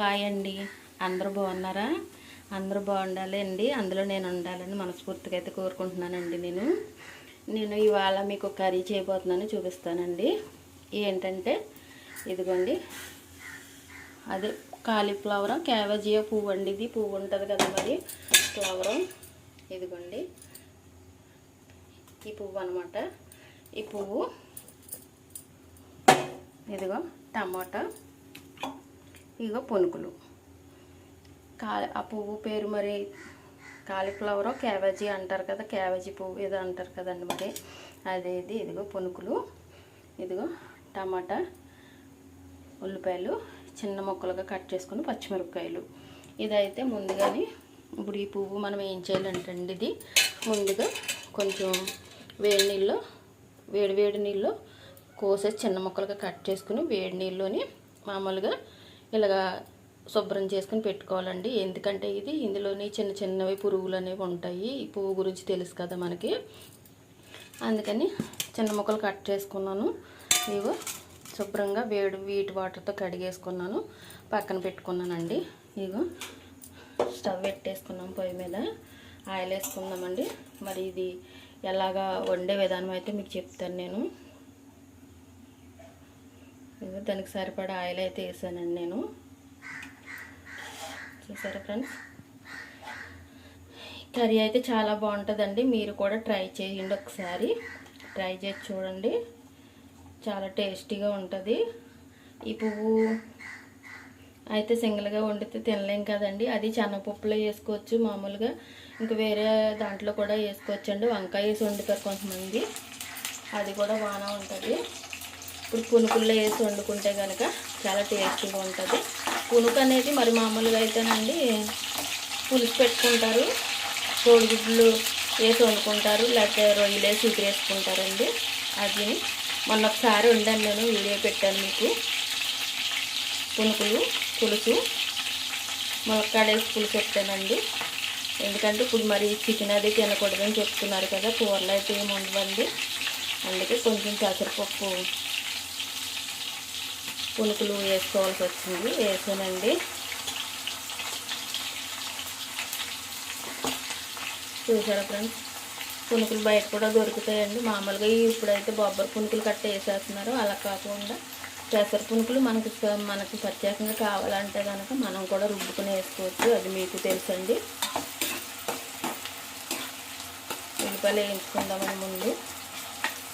Hi అండి. అందరూ బాగున్నారా? అందరూ బాగుండాలి అండి అందులో నేను ఉండాలని మనస్ఫూర్తిగా అయితే కోరుకుంటున్నానండి నేను. నేను ఇవాళ మీకు కర్రీ చేయబోతున్నాను చూపిస్తానండి. ఏంటంటే ఇదిగోండి. అదే కాలీఫ్లవర్ క్యాబేజీ పువ్వు అండి ఇది. పువ్వు ఉంటుంది కదా మరి. ఫ్లవరు. ఇదిగోండి. ఈ పువ్వు అనమాట ఈ పువ్వు. ఇదిగో టమాటా. ఇదిగో పునుకులు. కా ఆ పువ్వు పేరు మరి కాలీఫ్లవరో క్యాబేజీ అంటారు కదా క్యాబేజీ పువ్వు ఏదో అంటారు కదండి మరి. అదే ఇది ఇదిగో పునుకులు. ఇదిగో టమాటా ఉల్లిపాయలు చిన్న ముక్కలుగా కట్ చేసుకుని పచ్చిమిరపకాయలు. ఇదైతే ముందుగానే ఇప్పుడు ఈ పువ్వు మనం ఏం చేయాలంటండి ఇది ముందుగా కొంచెం వేడి నీళ్ళు వేడి వేడి నీళ్ళు కోసేసి చిన్న ముక్కలుగా కట్ చేసుకుని వేడి నీళ్ళలోని మామూలుగా ఇలాగా శుభ్రం చేసుకుని పెట్టుకోవాలండి. ఎందుకంటే ఇది ఇందులోని చిన్న చిన్నవి పురుగులు అనేవి ఉంటాయి. ఈ పువ్వు గురించి తెలుసు కదా మనకి. అందుకని చిన్న ముక్కలు కట్ చేసుకున్నాను. ఇవి శుభ్రంగా వేడి వీటి వాటర్తో కడిగేసుకున్నాను. పక్కన పెట్టుకున్నానండి. ఇగో స్టవ్ పెట్టేసుకున్నాం పొయ్యి మీద. ఆయిల్ వేసుకుందామండి మరి ఇది ఎలాగా వండే విధానం అయితే మీకు చెప్తాను నేను. ఇదిగో దానికి సరిపడా ఆయిల్ అయితే వేసానండి నేను. చూసారా ఫ్రెండ్స్? కర్రీ అయితే చాలా బాగుంటుందండి. మీరు కూడా ట్రై చేయండి ఒకసారి. ట్రై చేసి చూడండి. చాలా టేస్టీగా ఉంటుంది. ఈ పువ్వు అయితే సింగిల్గా వండితే తినలేం కదండి. అది శనగపప్పులో వేసుకోవచ్చు మామూలుగా. ఇంకా వేరే దాంట్లో కూడా వేసుకోవచ్చండి. వంకాయ వేసి వండుతారు కొంతమంది. అది కూడా బాగానే ఉంటుంది. ఇప్పుడు పునుకుల్లో వేసి వండుకుంటే కనుక చాలా టేస్టీగా ఉంటుంది. పునుకు అనేది మరి మామూలుగా అయితేనండి పులుసు పెట్టుకుంటారు కోడిగుడ్లు వేసి వండుకుంటారు లేకపోతే రొయ్యలు వేసి ఉతిరేసుకుంటారండి అది మొన్న ఒకసారి ఉండాను నేను వీడియో పెట్టాను మీకు. పునుకులు పులుసు ములక్కాడేసి పులుసు పెట్టానండి. ఎందుకంటే ఇప్పుడు మరి చికెన్ అది తినకూడదని చెప్తున్నారు కదా కూరలు అయితే ఏమి ఉండవండి. అందుకే కొంచెం పెసరపప్పు పునుకులు వేసుకోవాల్సి వచ్చింది. వేసానండి. చూసారా ఫ్రెండ్స్? పునుకులు బయట కూడా దొరుకుతాయండి. మామూలుగా ఇప్పుడైతే బొబ్బరి పునుకులు కట్ట వేసేస్తున్నారు అలా కాకుండా పెసర పునుకులు మనకి మనకి ప్రత్యేకంగా కావాలంటే కనుక మనం కూడా రుబ్బుకుని వేసుకోవచ్చు. అది మీకు తెలుసండి. ఉల్లిపాయలు వేయించుకుందామని ముందు.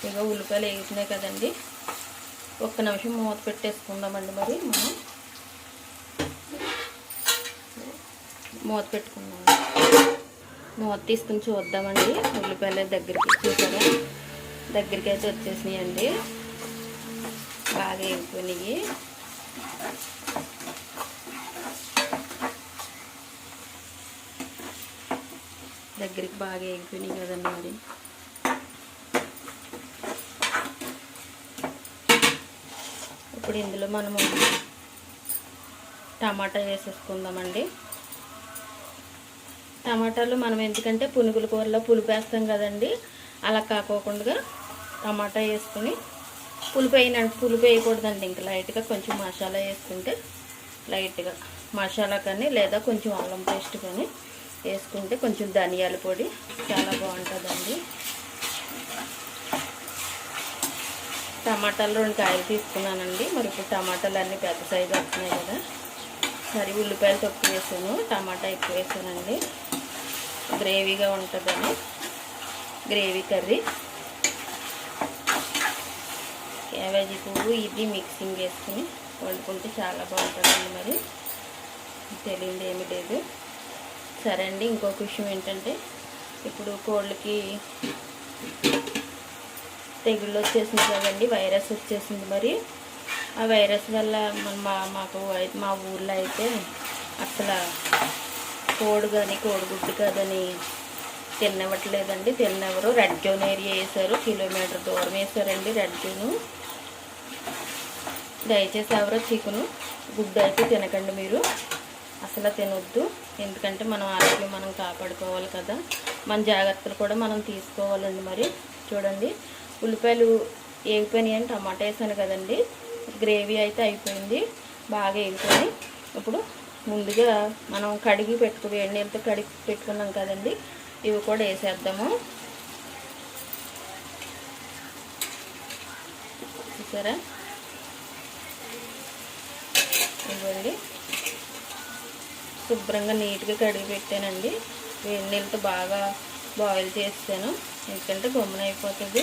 ఇక ఉల్లిపాయలు వేసినాయి కదండి. ఒక్క నిమిషం మూత పెట్టేసుకుందామండి మరి మనం. మూత పెట్టుకుందాం. మూత తీసుకుని చూద్దామండి. ఉల్లిపాయలు దగ్గరికి చూసారా దగ్గరికి అయితే వచ్చేసినాయండి. బాగా వేగిపోయినాయి దగ్గరికి బాగా వేగిపోయినాయి కదండి మరి. ఇప్పుడు ఇందులో మనము టమాటా వేసేసుకుందామండి. టమాటాలు మనం ఎందుకంటే పునుగుల కూరలో పులుపు వేస్తాం కదండి. అలా కాకోకుండా టమాటా వేసుకుని పులుపు అయిన పులుపు వేయకూడదండి. ఇంకా లైట్గా కొంచెం మసాలా వేసుకుంటే లైట్గా మసాలా కానీ లేదా కొంచెం అల్లం పేస్ట్ కానీ వేసుకుంటే కొంచెం ధనియాల పొడి చాలా బాగుంటుందండి. టమాటాలు రెండు కాయలు తీసుకున్నానండి. మరి ఇప్పుడు టమాటాలు అన్నీ పెద్ద సైజు వస్తున్నాయి కదా. మరి ఉల్లిపాయలు తక్కువ వేసాను. టమాటా ఎక్కువ వేసానండి. గ్రేవీగా ఉంటుందని. Gravy curry. క్యాబేజీ పువ్వు ఇది మిక్సింగ్ వేసుకుని వండుకుంటే చాలా బాగుంటుందండి మరి. తెలియదు ఏమి లేదు. సరే అండి ఇంకొక విషయం ఏంటంటే ఇప్పుడు కోళ్ళకి తెగుళ్ళు వచ్చేసింది కదండి వైరస్ వచ్చేసింది మరి. ఆ వైరస్ వల్ల మన మా మాకు మా ఊర్లో అయితే అసలు కోడి కానీ కోడిగుడ్డు కాదని తినవట్లేదండి తిన్నెవరు రెడ్ జోన్ ఏరియా వేసారు కిలోమీటర్ దూరం వేసారండి రెడ్ జోను దయచేసి ఎవరో చికెను గుడ్డు అయితే తినకండి మీరు. అసలు తినొద్దు. ఎందుకంటే మనం ఆరోగ్యం మనం కాపాడుకోవాలి కదా. మన జాగ్రత్తలు కూడా మనం తీసుకోవాలండి మరి. చూడండి. ఉల్లిపాయలు వేగిపోయినాయి అని టమాటా వేసాను కదండి. గ్రేవీ అయితే అయిపోయింది. బాగా వేగిపోయి ఇప్పుడు ముందుగా మనం కడిగి పెట్టుకు వేడి నీళ్ళతో కడిగి పెట్టుకున్నాం కదండి. ఇవి కూడా వేసేద్దాము. చూసారా? ఇవ్వండి శుభ్రంగా నీట్గా కడిగి పెట్టానండి. వేడి నీళ్ళతో బాగా బాయిల్ చేస్తాను. ఎందుకంటే గమ్మున అయిపోతుంది.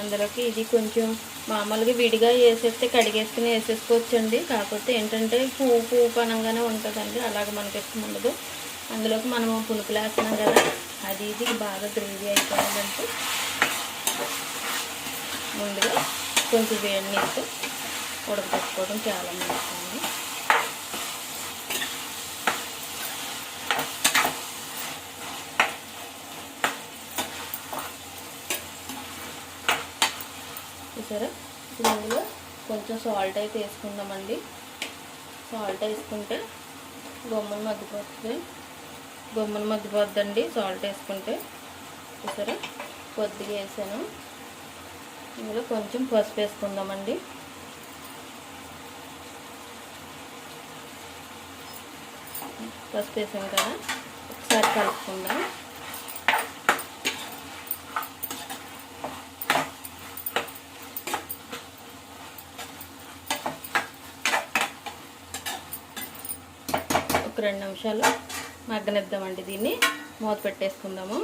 అందులోకి ఇది కొంచెం మామూలుగా విడిగా వేసేస్తే కడిగేసుకుని వేసేసుకోవచ్చండి. కాకపోతే ఏంటంటే పువ్వు పువ్వు పనంగానే ఉంటుందండి. అలాగ మనకి ఇష్టం ఉండదు. అందులోకి మనం పులుపులు వేస్తున్నాం కదా అది ఇది బాగా గ్రేవీ అయిపోయిందంటే ముందుగా కొంచెం వేడి నీళ్ళు ఉడకపెట్టుకోవడం చాలా మంచిది చూసారా? ఇప్పుడు ఇందులో కొంచెం సాల్ట్ అయితే వేసుకుందామండి. సాల్ట్ వేసుకుంటే బొమ్మలు మగ్గిపోతుంది. బొమ్మలు మగ్గిపోద్దండి సాల్ట్ వేసుకుంటే. చూసారా? కొద్దిగా వేసాను. ఇందులో కొంచెం పసుపు వేసుకుందామండి. పసుపు వేసాం కదా? ఒకసారి కలుపుకుందాం. ఒక రెండు నిమిషాలు మగ్గనిద్దామండి దీన్ని. మూత పెట్టేసుకుందాము.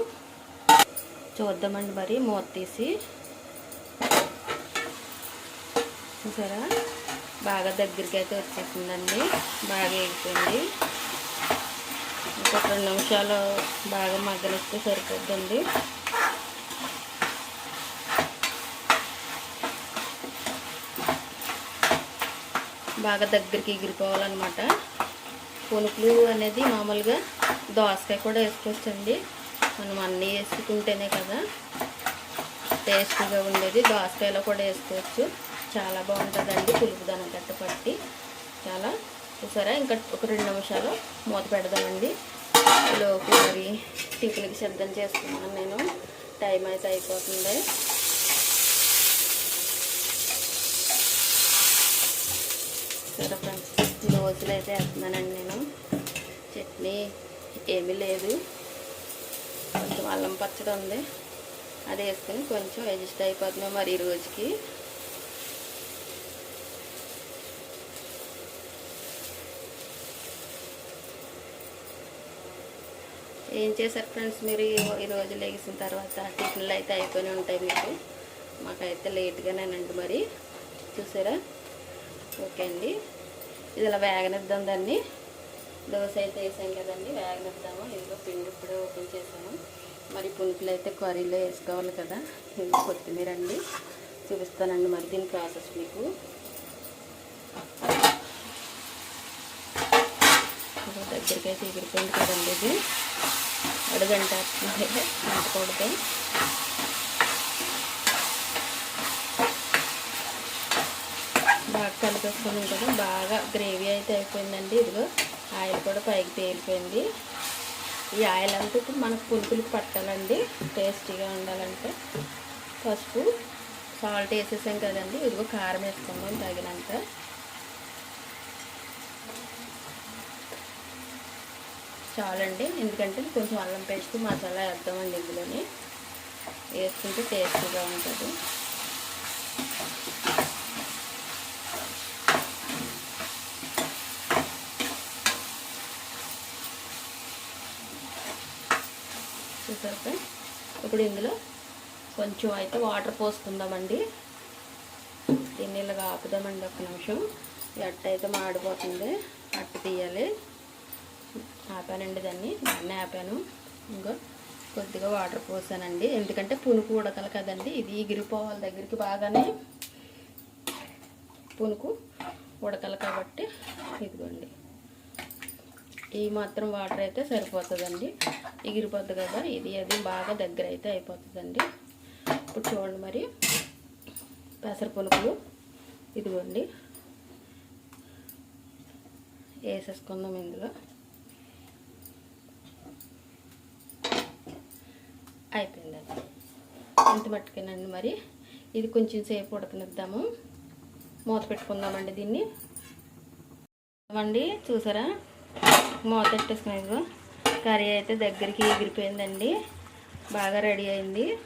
చూద్దామండి మరి మూత తీసి. చూసారా? బాగా దగ్గరికి అయితే వచ్చేసిందండి. బాగా ఎగిపోయింది ఇంకొక రెండు నిమిషాలు బాగా మగ్గనిస్తే సరిపోద్దండి. బాగా దగ్గరికి ఎగిరిపోవాలన్నమాట. పునుకులు అనేది మామూలుగా దోసకాయ కూడా వేసుకోవచ్చండి. మనం అన్నీ వేసుకుంటేనే కదా టేస్టీగా ఉండేది. దోసకాయలో కూడా వేసుకోవచ్చు. చాలా బాగుంటుందండి పులుపు దాని గట్ట పట్టి చాలా చూసారా? ఇంకా ఒక రెండు నిమిషాలు మూత పెడదామండి. లోపు మరి టిఫిన్కి సిద్ధం చేసుకున్నాను నేను. టైం అయితే అయిపోతుంది. సరే ఫ్రెండ్స్. దోశలు అయితే వేస్తున్నానండి నేను. చట్నీ ఏమీ లేదు. కొంచెం అల్లం పచ్చడి ఉంది. అది వేసుకొని కొంచెం అడ్జస్ట్ అయిపోతున్నాం మరి ఈ రోజుకి. ఏం చేశారు ఫ్రెండ్స్ మీరు ఈ- రోజు లేచిన తర్వాత? టిఫిన్లు అయితే అయిపోయి ఉంటాయి మీకు. మాకైతే లేట్గానేనండి మరి. చూసారా? ఓకే అండి. ఇది ఇలా వేగనిద్దాం దాన్ని. దోశ అయితే వేసాం కదండి వేగనిద్దాము. ఇదిగో పిండి ఇప్పుడే ఓపెన్ చేసాము మరి పునుకులు అయితే కర్రీలో వేసుకోవాలి కదా. ఇది కొత్తిమీర అండి. చూపిస్తానండి మరి దీని ప్రాసెస్ మీకు. దగ్గరికి అయితే ఎగిరిపోయింది కదండి ఇది. అడుగంట అంటకూడదు బాగా కలిపేసుకున్నాం కదా బాగా గ్రేవీ అయితే అయిపోయిందండి. ఇదిగో ఆయిల్ కూడా పైకి తేలిపోయింది. ఈ ఆయిల్ అంతా ఇప్పుడు మనకు పులుపులకు పట్టాలండి. టేస్టీగా ఉండాలంటే. పసుపు సాల్ట్ వేసేసాం కదండి. ఇదిగో కారం వేసుకుందాం తగినంత. చాలండి. ఎందుకంటే కొంచెం అల్లం పేస్ట్ మసాలా వేద్దామండి ఇందులోని. వేసుకుంటే టేస్టీగా ఉంటుంది. చూసారు ఫ్రెండ్స్ ఇప్పుడు ఇందులో కొంచెం అయితే వాటర్ పోసుకుందామండి. దీన్ని ఇలాగా ఆపుదామండి ఒక నిమిషం. అట్ట అయితే మాడిపోతుంది. అట్ట తీయాలి. ఆపానండి దాన్ని. దాన్ని ఆపాను. ఇంకో కొద్దిగా వాటర్ పోసానండి. ఎందుకంటే పునుకు ఉడకలు కదండి. ఇది ఎగిరిపోవాలి దగ్గరికి బాగానే. పునుకు ఉడకలు కాబట్టి ఇదిగోండి. ఈ మాత్రం వాటర్ అయితే సరిపోతుందండి. ఎగిరిపోద్ది కదా ఇది అది బాగా దగ్గర అయితే అయిపోతుందండి. ఇప్పుడు చూడండి మరి పెసర పులుపులు ఇదిగోండి. వేసేసుకుందాం ఇందులో. అయిపోయిందండి ఇంత మట్టుకేనండి మరి. ఇది కొంచెం సేపు ఉడకనిద్దాము. మూత పెట్టుకుందామండి దీన్ని. అండి చూసారా? మూత పెట్టేసుకున్నాం కర్రీ అయితే దగ్గరికి ఎగిరిపోయిందండి. బాగా రెడీ అయింది.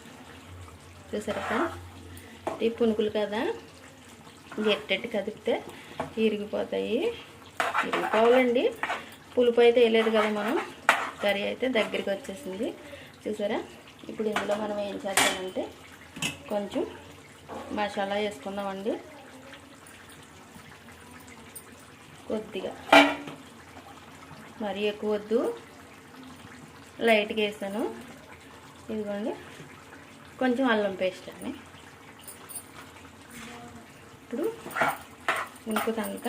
చూసారా ఈ పునుకులు కదా? గట్టెట్టు కదిపితే ఇరిగిపోతాయి. ఇరిగిపోవాలండి. పులుపు అయితే వేయలేదు కదా మనం. కర్రీ అయితే దగ్గరికి వచ్చేసింది. చూసారా? ఇప్పుడు ఇందులో మనం ఏం చేద్దామంటే కొంచెం మసాలా వేసుకుందామండి. కొద్దిగా. మరీ ఎక్కువ వద్దు. లైట్గా వేసాను ఇదిగోండి. కొంచెం అల్లం పేస్ట్ అండి. ఇప్పుడు ఉనుకుతాక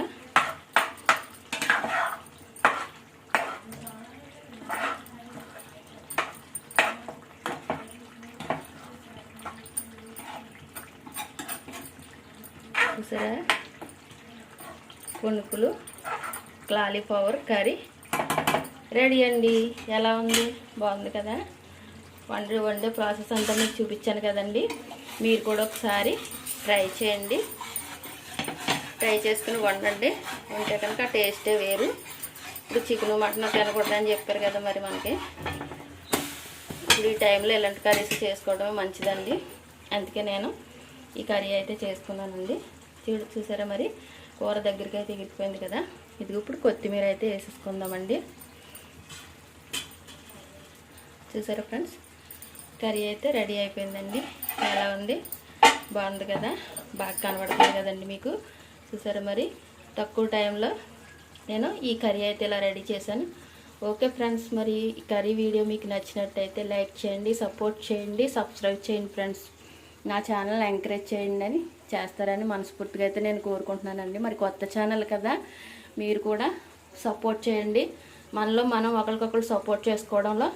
చూసారా? పునుకులు క్లాలీఫ్లవర్ కర్రీ. రెడీ అండి. ఎలా ఉంది? బాగుంది కదా? వండే వండే ప్రాసెస్ అంతా మీకు చూపించాను కదండి. మీరు కూడా ఒకసారి ట్రై చేయండి. ట్రై చేసుకుని వండండి. ఉంటే కనుక టేస్టే వేరు. ఇప్పుడు చికెన్ మటన్ తినకూడదని చెప్పారు కదా మరి మనకి. ఇప్పుడు ఈ టైంలో ఇలాంటి కర్రీస్ చేసుకోవడం మంచిదండి. అందుకే నేను ఈ కర్రీ అయితే చేసుకున్నానండి. చూడు చూసారా మరి? కూర దగ్గరికి అయితే ఎగిరిపోయింది కదా. ఇది ఇప్పుడు కొత్తిమీర అయితే వేసేసుకుందామండి. చూసారా ఫ్రెండ్స్? కర్రీ అయితే రెడీ అయిపోయిందండి. ఎలా ఉంది. బాగుంది కదా? బాగా కనబడుతుంది కదండి మీకు? చూసారా మరి? తక్కువ టైంలో నేను ఈ కర్రీ అయితే ఇలా రెడీ చేశాను. ఓకే ఫ్రెండ్స్ మరి ఈ కర్రీ వీడియో మీకు నచ్చినట్టయితే లైక్ చేయండి సపోర్ట్ చేయండి సబ్స్క్రైబ్ చేయండి ఫ్రెండ్స్. నా ఛానల్ ఎంకరేజ్ చేయండి అని చేస్తారని మనస్ఫూర్తిగా అయితే నేను కోరుకుంటున్నానండి. మరి కొత్త ఛానల్ కదా మీరు కూడా సపోర్ట్ చేయండి. మనలో మనం ఒకరికొకరు సపోర్ట్ చేసుకోవడంలో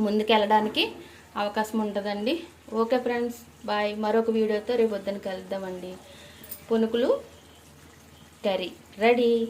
ముందుకెళ్ళడానికి అవకాశం ఉంటుందండి. Okay friends bye. మరొక వీడియోతో రేపు పొద్దున కలుద్దామండి. పునుకులు కర్రీ. రెడీ.